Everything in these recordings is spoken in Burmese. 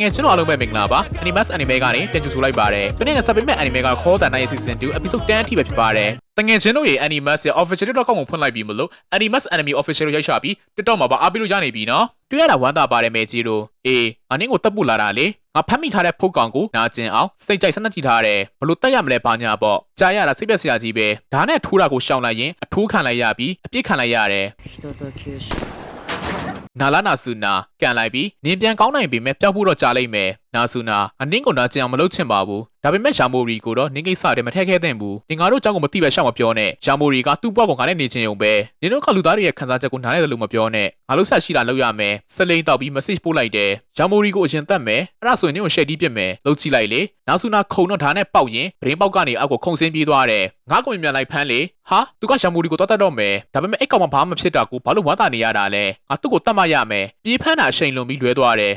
ငယ်ချင်းတို့အားလုံးပဲမင်္ဂလာပါ Animax Anime ကနေတင်ကြိုဆိုလိုက်ပါတယ်ဒီနေ့နဲ့ဆက်ပေးမယ့် Anime က Call the Night Season 2 Episode 10အထိပဲဖြစ်ပါတယ်တငယ်ချင်းတို့ရဲ့ Animax ရဲ့ Official TikTok ကိုဖွင့်လိုက်ပြီးမလို့ Animax Anime Official ရိုက်ရှာပြီး TikTok မှာပါအားပေးလို့ရနေပြီနော်တွေ့ရတာဝမ်းသာပါတယ်မဲကြီးတို့အေးအနင်းကိုတက်ပုလာတာလေငါဖတ်မိထားတဲ့ဖုတ်ကောင်ကိုနာကျင်အောင်စိတ်ကြိုက်ဆက်နှက်ကြည့်ထားတယ်ဘလို့တက်ရမလဲဘာညာပေါ့ကြားရတာစိတ်ပြက်စရာကြီးပဲဒါနဲ့ထိုးတာကိုရှောင်လိုက်ရင်အထိုးခံလိုက်ရပြီးအပြစ်ခံလိုက်ရတယ်နာလာနာဆူနာ ကန်လိုက်ပြီးနင်းပြန်ကောင်းနိုင်ပေမဲ့ပျောက်ဖို့တော့ကြာလိုက်မယ်နာဆူနာအနင်းကိုနာကျင်အောင်မလုပ်ချင်ပါဘူးဒါပေမဲ့ရှာမိုရီကိုတော့နင်းကိစ္စတည်းမထက်ခဲသင့်ဘူးနင်ငါတို့အကြောင်းကိုမသိပဲရှောက်မပြောနဲ့ရှာမိုရီကသူ့ဘွားကောင်ကလည်းနေချင်ုံပဲနင်တို့ကလူသားတွေရဲ့ခံစားချက်ကိုနားလည်တယ်လို့မပြောနဲ့ငါတို့ဆက်ရှိတာလုပ်ရမယ်စလိန်တောက်ပြီး message ပို့လိုက်တယ်ရှာမိုရီကိုအရင်တတ်မယ်အဲ့ဒါဆိုရင်နင်ကိုရှယ်တီးပြစ်မယ်လုပ်ကြည့်လိုက်လေနာဆူနာခုံတော့ဓာတ်နဲ့ပေါက်ရင်ဗရင်ပေါက်ကနေအောက်ကိုခုံဆင်းပြေးသွားတယ်ငါကောင်မြန်လိုက်ဖမ်းလေဟာသူကရှာမိုရီကိုတော့တတ်တော့မယ်ဒါပေမဲ့အဲ့ကောင်ကဘာမှမဖြစ်တာကိုဘာလို့ဝမ်းသာနေရတာလဲငါသူ့ကိုတတ်မှရမယ်ပြေးဖမ်းတာအချိန်လွန်ပြီးလွဲသွားတယ်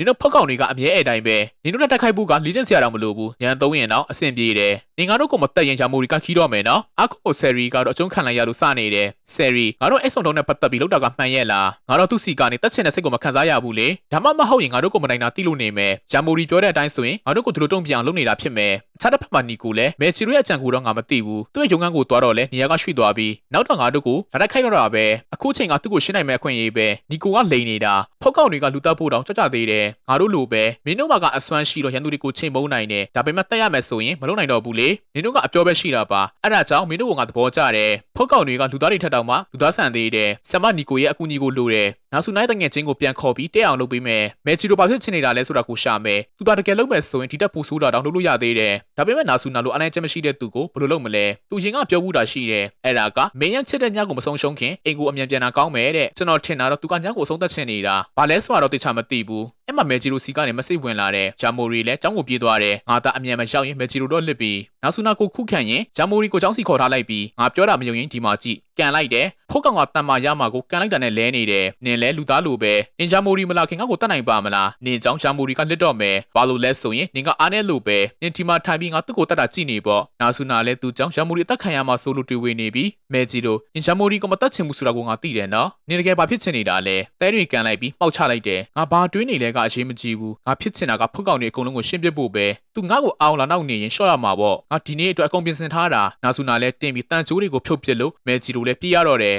နင်တို့ဖောက်ကောင်တွေကအမြဲအဲ့တိုင်းပဲနင်တို့နဲ့တက်ခိုက်ဖို့ကလေ့ကျင့်စရာတော့မလိုဘူးညံသုံးရင်တော့အဆင်ပြေတယ်နင်ငါတို့ကိုမတက်ရင်ချာမိုရီကခီးတော့မယ်နော်အခုကိုဆယ်ရီကတော့အကျုံးခံလိုက်ရလို့စနေတယ်ဆယ်ရီငါတို့အဲ့ဆုံတုံးနဲ့ပတ်သက်ပြီးလောက်တာကမှန်ရဲ့လားငါတို့သူ့စီကနေတက်ချင်တဲ့စိတ်ကိုမခံစားရဘူးလေဒါမှမဟုတ်ရင်ငါတို့ကိုမနိုင်တာတိလို့နေမယ်ချာမိုရီပြောတဲ့အတိုင်းဆိုရင်ငါတို့ကိုဒီလိုတုံ့ပြန်အောင်လုပ်နေတာဖြစ်မယ် အခြားတစ်ဖက်မှာနီကိုလည်းမဲချီရိုရဲ့အကြံကိုတော့ငါမသိဘူးသူ့ရဲ့ရုံငန်းကိုသွားတော့လဲနေရာကရွှေ့သွားပြီးနောက်တော့ငါတို့ကိုလာတိုက်ခိုက်တော့တာပဲအခုချိန်ကသူ့ကိုရှင်းနိုင်မဲ့အခွင့်အရေးပဲနီကိုကလိန်နေတာဖောက်ကောင်တွေကလူတက်ဖို့တောင်ကြကြသေးတယ်ငါတို့လိုပဲမင်းတို့မှာကအစွမ်းရှိတော့ရန်သူတွေကိုချိန်မုံနိုင်တယ်ဒါပေမဲ့တက်ရမယ်ဆိုရင်မလုပ်နိုင်တော့ဘူးလေမင်းတို့ကအပြောပဲရှိတာပါအဲ့ဒါကြောင့်မင်းတို့ကငါသဘောကျတယ်ဖောက်ကောင်တွေကလူသားတွေထက်တောင်မှလူသားဆန်သေးတယ်ဆမ်မနီကိုရဲ့အကူအညီကိုလိုတယ်နောက်စုနိုင်တဲ့ငယ်ချင်းကိုပြန်ခေါ်ပြီးတဲ့အောင်လုပ်ပေးမယ်မဲချီတို့ဘာဖြစ်ချင်နေတာလဲဆိုတာကိုရှာမယ်သူကတကယ်လုပ်မယ်ဆိုရင်ဒီတက်ပူဆိုးတာတောင်လုပ်လို့ရသေးတယ်ဒါပေမဲ့နာဆူနာလိုအနိုင်ချက်မရှိတဲ့သူကိုဘယ်လိုလုပ်မလဲသူရင်ကပြောဘူးတာရှိတယ်အဲ့ဒါကမင်းရချစ်တဲ့ညကိုမဆုံးရှုံးခင်အိမ်ကိုအမြန်ပြန်တာကောင်းမယ်တဲ့ကျွန်တော်ထင်တာတော့သူကညကိုဆုံးသက်ချင်နေတာဘာလဲဆိုတာတော့သိချမသိဘူးအဲ့မှာမဲဂျီရိုစီကနေမစိတ်ဝင်လာတဲ့ဂျာမိုရီလည်းចောင်းကိုပြေးသွားတယ်ငါသားအမြန်မရောက်ရင်မဲဂျီရိုတော့လစ်ပြီးနောက်ဆူနာကိုခုခံရင်ဂျာမိုရီကိုចောင်းစီခေါ်ထားလိုက်ပြီးငါပြောတာမယုံရင်ဒီမှာကြည့်ကန်လိုက်တယ်ဖိုးကောင်ကတန်မာရမှာကိုကန်လိုက်တာနဲ့လဲနေတယ်နင်လဲလူသားလိုပဲနင်ဂျာမိုရီမလာခင်ငါ့ကိုတတ်နိုင်ပါမလားနင်ကြောင့်ဂျာမိုရီကလစ်တော့မယ်ဘာလို့လဲဆိုရင်နင်ကအားနဲ့လို့ပဲနင်ဒီမှာထိုင်ပြီးငါသူ့ကိုတတ်တာကြည့်နေပေါ့နောက်ဆူနာလဲသူကြောင့်ဂျာမိုရီအသက်ခံရမှာဆိုလို့တွေးဝေနေပြီးမဲဂျီရိုနင်ဂျာမိုရီကိုမတတ်ချင်ဘူးဆိုတာကိုငါသိတယ်နော်နင်တကယ်ဘာဖြစ်ချင်နေတာလဲတဲတွေကန်လိုက်ပြီးပေါက်ချလိုက်တယ်ငါဘာတွေးနေလဲကအရေးမကြီးဘူးငါဖြစ်ချင်တာကဖုတ်ကောင်တွေအကုန်လုံးကိုရှင်းပြဖို့ပဲသူငါ့ကိုအောင်လာနောက်နေရင်ရှော့ရမှာပေါ့ငါဒီနေ့အတွက်အကုန်ပြင်ဆင်ထားတာနာဆူနာလဲတင်ပြီးတန်ချိုးတွေကိုဖြုတ်ပစ်လို့မဲဂျီရိုလဲပြေးရတော့တယ်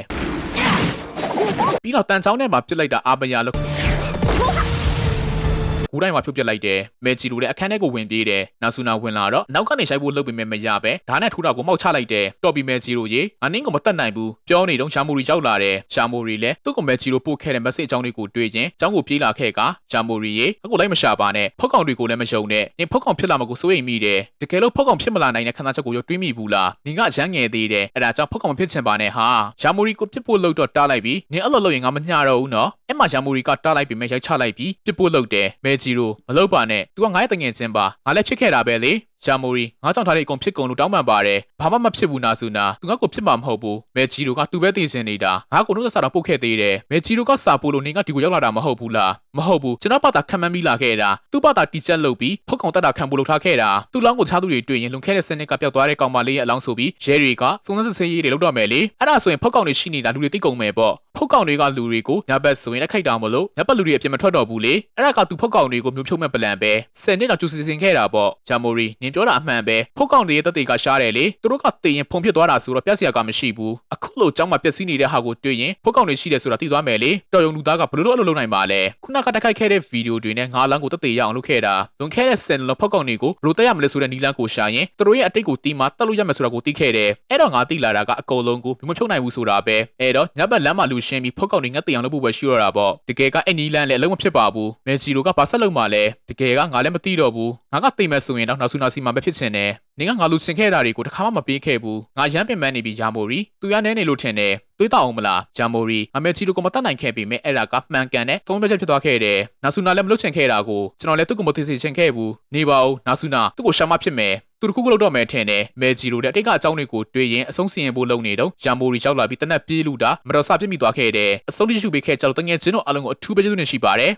ပြီးတော့တန်ချောင်းထဲမှာပြစ်လိုက်တာအာပယာလို့ ကူတိုင်းမှာဖြုတ်ပြစ်လိုက်တယ်မဲဂျီလိုလည်းအခန်းထဲကိုဝင်ပြေးတယ်နာဆူနာဝင်လာတော့နောက်ကနေရှိုက်ဖို့လုပ်ပေမဲ့မရပဲဒါနဲ့ထိုးတာကိုမှောက်ချလိုက်တယ်တော်ပြီမဲဂျီလိုရေအနင်းကမတက်နိုင်ဘူးပြောနေတော့ရှာမိုရီရောက်လာတယ်ရှာမိုရီလည်းသူ့ကိုမဲဂျီလိုပို့ခဲ့တဲ့ message အကြောင်းလေးကိုတွေ့ချင်းအကြောင်းကိုပြေးလာခဲ့ကရှာမိုရီရေအခုလိုက်မရှာပါနဲ့ဖောက်ကောင်တွေကိုလည်းမယုံနဲ့နင်ဖောက်ကောင်ဖြစ်လာမှာကိုစိုးရိမ်မိတယ်တကယ်လို့ဖောက်ကောင်ဖြစ်မလာနိုင်တဲ့ခန္ဓာချက်ကိုရောတွေးမိဘူးလားနင်ကရမ်းငယ်သေးတယ်အဲ့ဒါကြောင့်ဖောက်ကောင်မဖြစ်ချင်ပါနဲ့ဟာရှာမိုရီကိုပြစ်ဖို့လုပ်တော့တားလိုက်ပြီးနင်အဲ့လိုလုပ်ရင်ငါမညှတော့ဘူးနော်အဲ့မှာရှာမိုရီကတားလိုက်ပြီးမဲရိုက်ချလိုက်ပြီးပြစ်ဖို့လုပ်တယ်မဲဂျီလိုမလုပ်ပါနဲ့ तू ကငါရဲ့တငယ်ချင်းပါငါလည်းဖြစ်ခဲ့တာပဲလေ ရှာမိုရီငါကြောင့်ထားတဲ့အကုန်ဖြစ်ကုန်လို့တောင်းပန်ပါတယ်ဘာမှမဖြစ်ဘူးနာဆူနာသူငါ့ကိုဖြစ်မှာမဟုတ်ဘူးမဲဂျီလိုကသူပဲသိစင်နေတာငါကိုတို့ကစားတော့ပုတ်ခဲ့သေးတယ်မဲဂျီလိုကစာပို့လို့နေကဒီကိုရောက်လာတာမဟုတ်ဘူးလားမဟုတ်ဘူးကျွန်တော်ဘာသာခံမှန်းပြီးလာခဲ့တာသူ့ဘာသာတီချက်လုပ်ပြီးဖုတ်ကောင်တက်တာခံဖို့လုပ်ထားခဲ့တာသူ့လောင်းကိုချားသူတွေတွေ့ရင်လွန်ခဲ့တဲ့စနစ်ကပျောက်သွားတဲ့ကောင်မလေးရဲ့အလောင်းဆိုပြီးရဲတွေကစုံစမ်းစစ်ဆေးရေးတွေလုပ်တော့မယ်လေအဲ့ဒါဆိုရင်ဖုတ်ကောင်တွေရှိနေတာလူတွေသိကုန်မယ်ပေါ့ဖုတ်ကောင်တွေကလူတွေကိုညဘက်ဆိုရင်လက်ခိုက်တာမလို့ညဘက်လူတွေအပြင်မထွက်တော့ဘူးလေအဲ့ဒါကသူဖုတ်ကောင်တွေကိုမျိုးဖြုတ်မဲ့ပလန်ပဲဆယ်နှစ်တော့ကျူစီစဉ်ခဲ့တာပေါ့ဂျာမိုရီနင်ပြောတာအမှန်ပဲဖုတ်ကောင်တွေရဲ့တက်တွေကရှားတယ်လေသူတို့ကတေရင်ဖုံဖြစ်သွားတာဆိုတော့ပြက်စရာကမရှိဘူးအခုလိုကြောင်းမှာပျက်စီးနေတဲ့ဟာကိုတွေ့ရင်ဖုတ်ကောင်တွေရှိတယ်ဆိုတာသိသွားမယ်လေတော်ရုံလူသားကဘယ်လိုလုပ်အလုပ်လုပ်နိုင်ပါလဲခုနကတက်ခိုက်ခဲ့တဲ့ဗီဒီယိုတွေနဲ့ငါးလန်းကိုတက်တေရအောင်လုပ်ခဲ့တာလွန်ခဲ့တဲ့ဆယ်လဖုတ်ကောင်တွေကိုဘယ်လိုတက်ရမလဲဆိုတဲ့နီလန်းကိုရှာရင်သူတို့ရဲ့အတိတ်ကိုတီးမှတက်လို့ရမယ်ဆိုတာကိုသိခဲ့တယ်အဲ့တော့ငါသိလာတာကအကုန်လုံးကိုမဖြုတ်နိုင်ဘူးဆိုတာပဲအဲ့တော့ညဘက်လမ်းမှာလူရှင်းပြီးဖုတ်ကောင်တွေငတ်တေအောင်လုပ်ဖို့ပဲရှိတော့တာပေါ့တကယ်ကအဲ့နီလန်းလည်းအလုံးမဖြစ်ပါဘူးမဲဂျီလိုကဘာဆက်လုပ်မှလဲတကယ်ကငါလည်းမသိတော့ဘူးငါကသိမယ်ဆိုရင်တော့နောက်ဆူနာစီမှာပဲဖြစ်ချင်တယ်နေကငါလူစင်ခဲ့တာတွေကိုတစ်ခါမှမပေးခဲ့ဘူးငါရမ်းပင်ပန်းနေပြီးယာမိုရီသူရနဲနေလို့ထင်တယ်တွေးတောက်အောင်မလားဂျာမိုရီအမေချီတို့ကမတတ်နိုင်ခဲ့ပေမဲ့အဲ့ဒါကမှန်ကန်တဲ့သုံးပြချက်ဖြစ်သွားခဲ့တယ်နာဆူနာလည်းမလုပ်ချင်ခဲ့တာကိုကျွန်တော်လည်းသူ့ကိုမသိစေချင်ခဲ့ဘူးနေပါဦးနာဆူနာသူ့ကိုရှာမဖြစ်မယ်သူတခုခုလောက်တော့မယ်ထင်တယ်မဲဂျီလိုတဲ့အတိတ်ကအကြောင်းတွေကိုတွေးရင်အဆုံးစီရင်ဖို့လုပ်နေတော့ဂျာမိုရီရောက်လာပြီးတနက်ပြေးလူတာမတော်ဆပြစ်မိသွားခဲ့တယ်အဆုံးတိရှိပေးခဲ့ကြတော့တငယ်ချင်းတို့အလုံးကိုအထူးပဲကျေးဇူးတင်ရှိပါတယ်